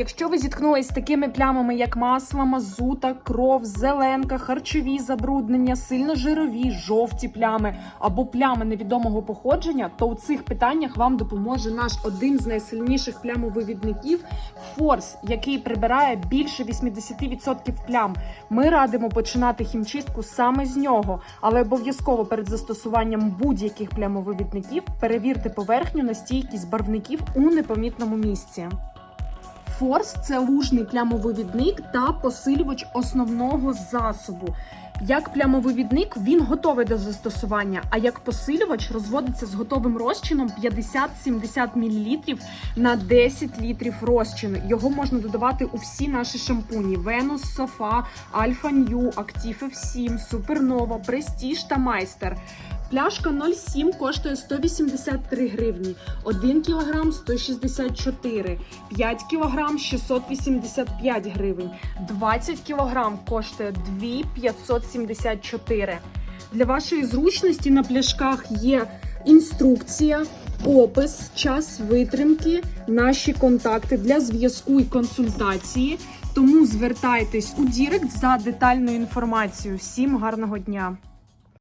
Якщо ви зіткнулись з такими плямами, як масло, мазута, кров, зеленка, харчові забруднення, сильно жирові, жовті плями або плями невідомого походження, то у цих питаннях вам допоможе наш один з найсильніших плямовивідників Форс, який прибирає більше 80% плям. Ми радимо починати хімчистку саме з нього, але обов'язково перед застосуванням будь-яких плямовивідників перевірте поверхню на стійкість барвників у непомітному місці. Форс це лужний плямовивідник та посилювач основного засобу. Як плямовивідник він готовий до застосування, а як посилювач розводиться з готовим розчином 50-70 мл на 10 літрів розчину. Його можна додавати у всі наші шампуні: Venus, Софа, Alpha New, Active F7, Supernova, Prestige та Майстер. Пляшка 0,7 коштує 183 гривні, 1 кг 164, 5 кг 685 гривень, 20 кг коштує 2574. Для вашої зручності на пляшках є інструкція, опис, час витримки, наші контакти для зв'язку і консультації. Тому звертайтесь у Дірект за детальною інформацією. Всім гарного дня!